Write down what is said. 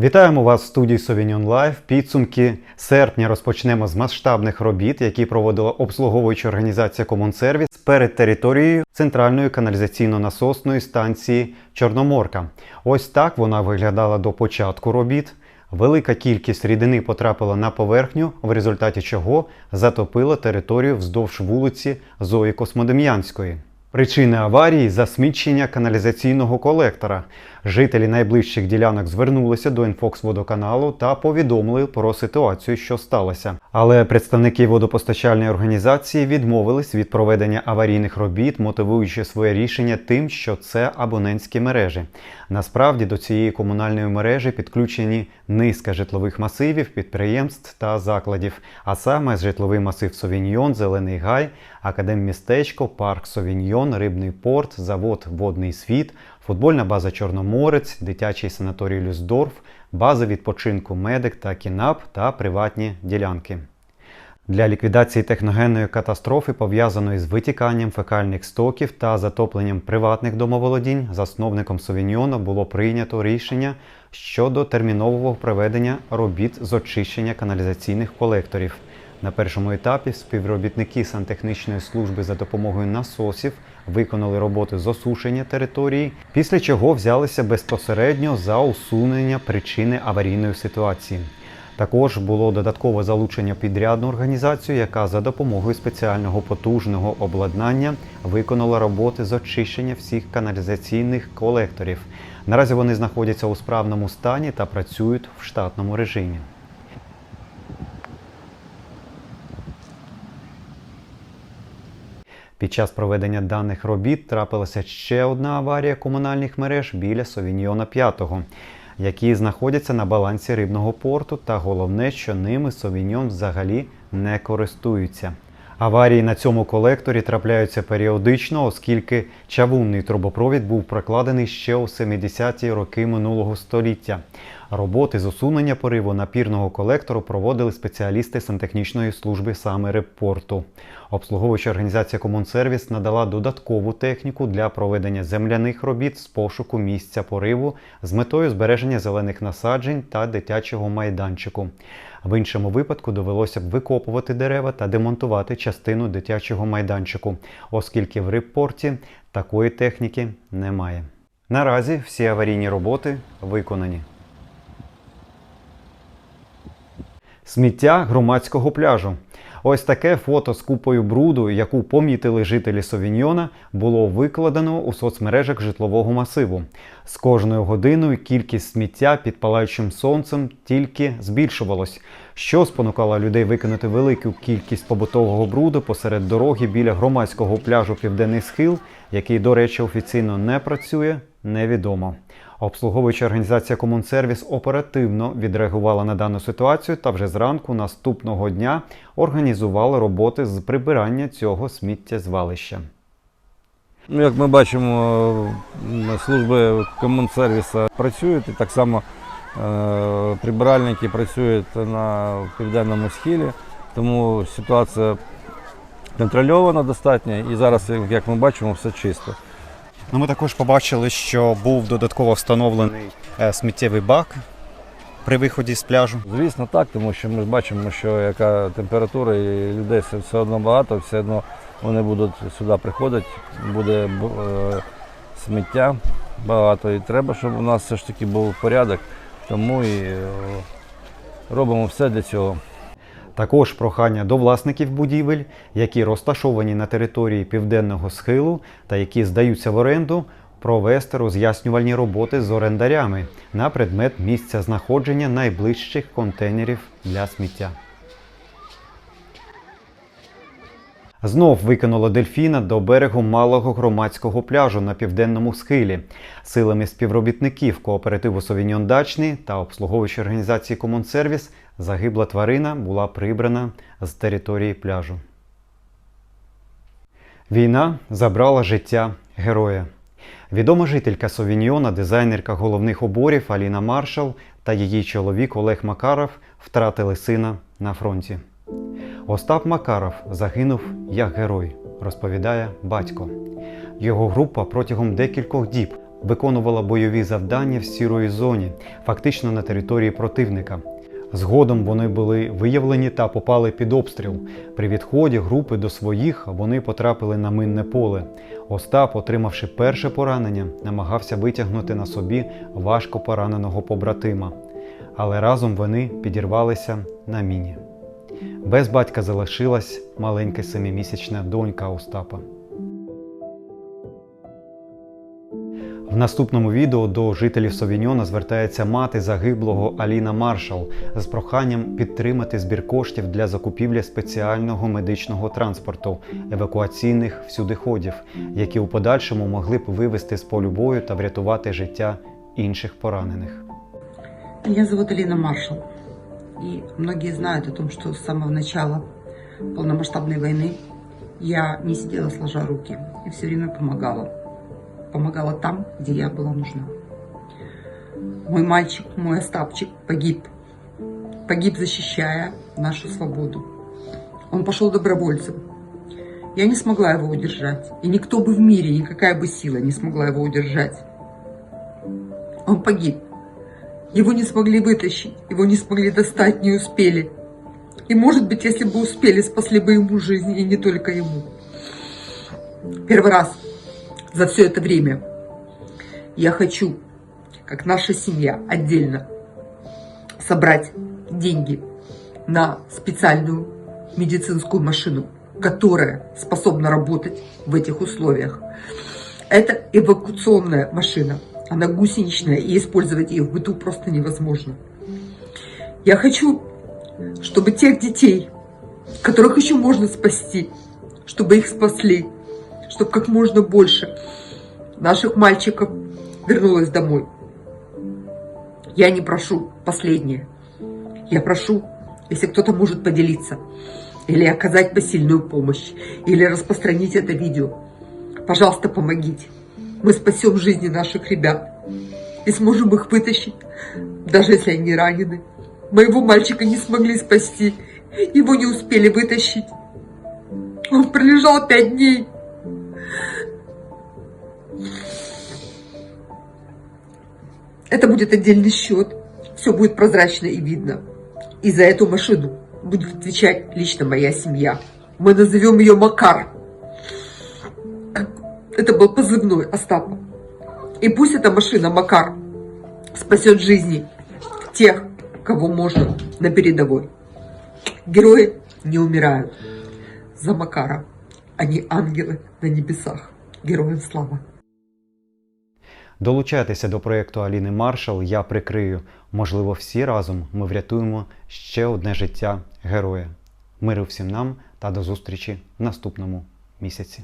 Вітаємо вас в студії Sauvignon Live. Підсумки серпня розпочнемо з масштабних робіт, які проводила обслуговуюча організація Комунсервіс перед територією центральної каналізаційно-насосної станції Чорноморка. Ось так вона виглядала до початку робіт. Велика кількість рідини потрапила на поверхню, в результаті чого затопила територію вздовж вулиці Зої Космодем'янської. Причини аварії засмічення каналізаційного колектора. Жителі найближчих ділянок звернулися до інфоксводоканалу та повідомили про ситуацію, що сталося. Але представники водопостачальної організації відмовились від проведення аварійних робіт, мотивуючи своє рішення тим, що це абонентські мережі. Насправді до цієї комунальної мережі підключені низка житлових масивів, підприємств та закладів, а саме житловий масив Совіньйон, Зелений Гай, Академмістечко, парк Совіньйон, Рибний порт, завод Водний світ, футбольна база Чорноморець, дитячий санаторій Люсдорф, база відпочинку Медик та Кінап та приватні ділянки. Для ліквідації техногенної катастрофи, пов'язаної з витіканням фекальних стоків та затопленням приватних домоволодінь, засновником Совіньйона було прийнято рішення щодо термінового проведення робіт з очищення каналізаційних колекторів. На першому етапі співробітники сантехнічної служби за допомогою насосів виконали роботи з осушення території, після чого взялися безпосередньо за усунення причини аварійної ситуації. Також було додаткове залучення підрядну організацію, яка за допомогою спеціального потужного обладнання виконала роботи з очищення всіх каналізаційних колекторів. Наразі вони знаходяться у справному стані та працюють в штатному режимі. Під час проведення даних робіт трапилася ще одна аварія комунальних мереж біля Совіньйона 5, які знаходяться на балансі рибного порту, та головне, що ними Совіньйон взагалі не користується. Аварії на цьому колекторі трапляються періодично, оскільки чавунний трубопровід був прокладений ще у 70-ті роки минулого століття. Роботи з усунення пориву напірного колектору проводили спеціалісти сантехнічної служби саме репорту. Обслуговуюча організація Комунсервіс надала додаткову техніку для проведення земляних робіт з пошуку місця пориву з метою збереження зелених насаджень та дитячого майданчику. В іншому випадку довелося б викопувати дерева та демонтувати частину дитячого майданчику, оскільки в репорті такої техніки немає. Наразі всі аварійні роботи виконані. Сміття громадського пляжу. Ось таке фото з купою бруду, яку помітили жителі Совіньйона, було викладено у соцмережах житлового масиву. З кожною годиною кількість сміття під палаючим сонцем тільки збільшувалось, що спонукало людей викинути велику кількість побутового бруду посеред дороги біля громадського пляжу Південний Схил, який, до речі, офіційно не працює, невідомо. Обслуговуюча організація Комунсервіс оперативно відреагувала на дану ситуацію та вже зранку наступного дня організували роботи з прибирання цього сміттєзвалища. Ну, як ми бачимо, м, служби комунсервісу працюють і так само е, прибиральники працюють на південному схилі, тому ситуація контрольована достатньо і зараз, як ми бачимо, все чисто. Ну, ми також побачили, що був додатково встановлений е, сміттєвий бак при виході з пляжу. Звісно, так, тому що ми бачимо, що яка температура і людей все, все одно багато, все одно вони будуть сюди приходити, буде е, сміття багато. І треба, щоб у нас все ж таки був порядок, тому і е, робимо все для цього. Також прохання до власників будівель, які розташовані на території південного схилу та які здаються в оренду, провести роз'яснювальні роботи з орендарями на предмет місця знаходження найближчих контейнерів для сміття. Знов викинуло дельфіна до берегу малого громадського пляжу на південному схилі. Силами співробітників кооперативу Совіньон Дачний та обслуговуючої організації Комунсервіс загибла тварина була прибрана з території пляжу. Війна забрала життя героя. Відома жителька Совіньйона, дизайнерка головних уборів Аліна Маршал та її чоловік Олег Макаров втратили сина на фронті. Остап Макаров загинув як герой, розповідає батько. Його група протягом декількох діб виконувала бойові завдання в сірої зоні, фактично на території противника. Згодом вони були виявлені та попали під обстріл. При відході групи до своїх вони потрапили на минне поле. Остап, отримавши перше поранення, намагався витягнути на собі важко пораненого побратима. Але разом вони підірвалися на міні. Без батька залишилась маленька семимісячна донька Остапа. В наступному відео до жителів Совіньона звертається мати загиблого Аліна Маршал з проханням підтримати збір коштів для закупівлі спеціального медичного транспорту, евакуаційних всюдиходів, які у подальшому могли б вивести з полю бою та врятувати життя інших поранених. Меня зовут Алина Маршал. И многие знают о том, что с самого начала полномасштабной войны я не сидела сложа руки и все время помогала. Помогала там, где я была нужна. Мой мальчик, мой Остапчик погиб. Погиб, защищая нашу свободу. Он пошел добровольцем. Я не смогла его удержать. И никто бы в мире, никакая бы сила не смогла его удержать. Он погиб. Его не смогли вытащить, его не смогли достать, не успели. И может быть, если бы успели, спасли бы ему жизнь, и не только ему. Первый раз за все это время я хочу, как наша семья отдельно, собрать деньги на специальную медицинскую машину, которая способна работать в этих условиях. Это эвакуационная машина. Она гусеничная, и использовать ее в быту просто невозможно. Я хочу, чтобы тех детей, которых еще можно спасти, чтобы их спасли, чтобы как можно больше наших мальчиков вернулось домой. Я не прошу последнее. Я прошу, если кто-то может поделиться, или оказать посильную помощь, или распространить это видео, пожалуйста, помогите. Мы спасем жизни наших ребят и сможем их вытащить, даже если они ранены. Моего мальчика не смогли спасти, его не успели вытащить. Он пролежал пять дней. Это будет отдельный счет. Все будет прозрачно и видно. И за эту машину будет отвечать лично моя семья. Мы назовем ее Макар. Как- Это был позывной Остапа. И пусть эта машина Макар спасет жизни тех, кого можно на передовой. Герои не умирают. За Макара. Они ангелы на небесах. Героям слава. Долучайтеся до проєкту Аліни Маршал Я прикрию. Можливо, всі разом ми врятуємо ще одне життя героя. Миру всім нам та до зустрічі в наступному місяці.